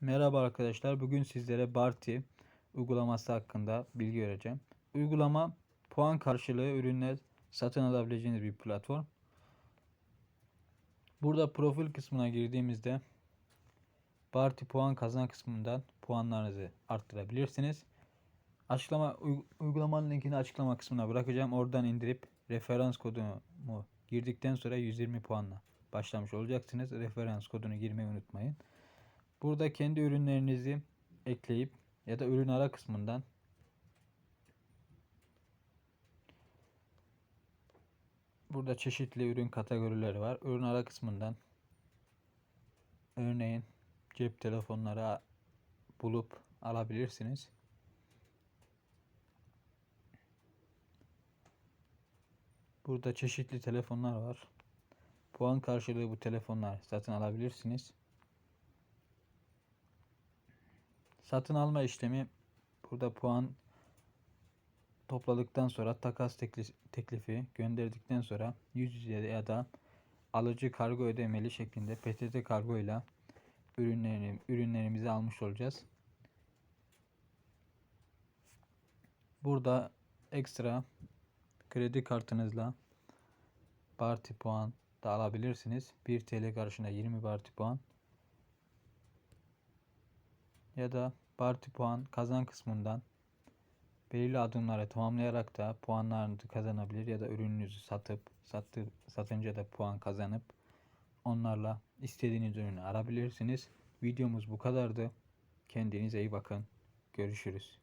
Merhaba arkadaşlar. Bugün sizlere Barti uygulaması hakkında bilgi vereceğim. Uygulama puan karşılığı ürünler satın alabileceğiniz bir platform. Burada profil kısmına girdiğimizde Barti puan kazan kısmından puanlarınızı arttırabilirsiniz. Açıklama uy- uygulamanın linkini açıklama kısmına bırakacağım. Oradan indirip referans kodumu girdikten sonra 120 puanla başlamış olacaksınız. Referans kodunu girmeyi unutmayın. Burada kendi ürünlerinizi ekleyip ya da ürün ara kısmından burada çeşitli ürün kategorileri var. Ürün ara kısmından örneğin cep telefonları bulup alabilirsiniz. Burada çeşitli telefonlar var. Puan karşılığı bu telefonlar satın alabilirsiniz. Satın alma işlemi burada puan topladıktan sonra takas tekli- teklifi gönderdikten sonra yüz yüze ya da alıcı kargo ödemeli şeklinde PTT kargo ile ürünlerini ürünlerimizi almış olacağız. Burada ekstra kredi kartınızla Barti puan da alabilirsiniz. 1 TL karşına 20 Barti puan ya da Barti puan kazan kısmından belirli adımları tamamlayarak da puanlarınızı kazanabilir ya da ürününüzü satıp sattı, satınca da puan kazanıp onlarla istediğiniz ürünü arabilirsiniz. Videomuz bu kadardı. Kendinize iyi bakın. Görüşürüz.